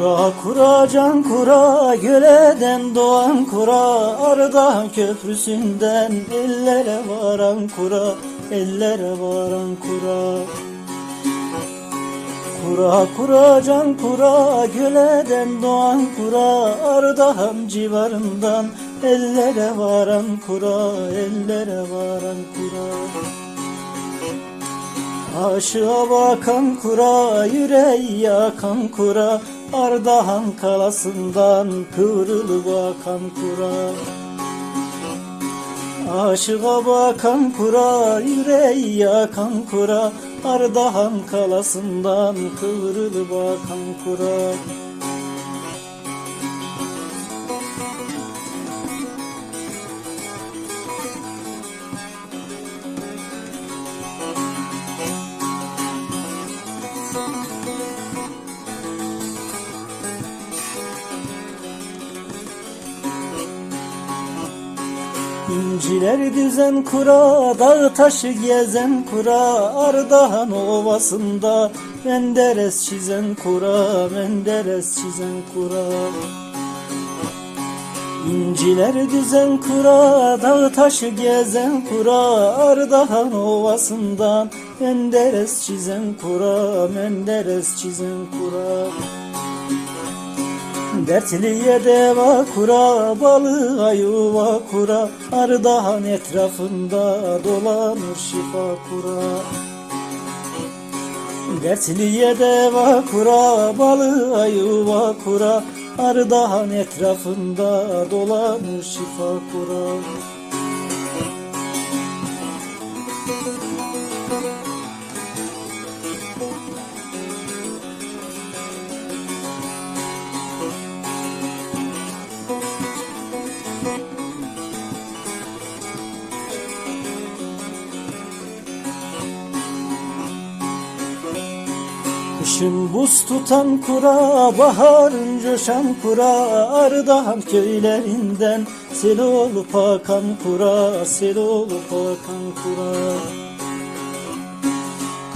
Kura kura can kura göleden doğan kura. Ardahan köprüsünden ellere varan kura Ellere varan kura. Kura kura can kura göleden doğan kura. Ardahan civarından ellere varan kura Ellere varan kura Aşığa bakan kura, yüreği yakan kura Ardahan kalasından kıvrılıp bakan kura. Aşığa bakan kura, yüreği yakan kura Ardahan kalasından kıvrılıp bakan kura İncileri düzen kura, dağı taşı gezen kura Ardahan ovasında menderes çizen kura, menderes çizen kura. İncileri düzen kura, dağı taşı gezen kura Ardahan ovasından menderes çizen kura, menderes çizen kura Dertliye deva kura, balığa yuva kura Ardahan etrafında dolanır şifa kura. Dertliye deva kura, balığa yuva kura Ardahan etrafında dolanır şifa kura Kışın buz tutan kura, baharın coşan kura Ardahan köylerinden sel olup akan kura Sel olup akan kura.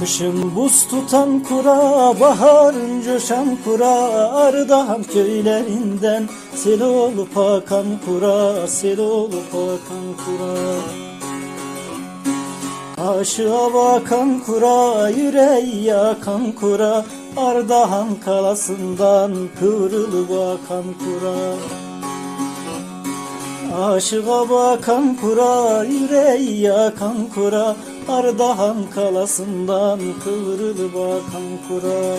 Kışın buz tutan kura, baharın coşan kura Ardahan köylerinden sel olup akan kura Sel olup akan kura Aşığa bakan kura, yüreği yakan kura Ardahan kalasından kıvrılıp bakan kura. Aşığa bakan kura, yüreği yakan kura Ardahan kalasından kıvrılıp bakan kura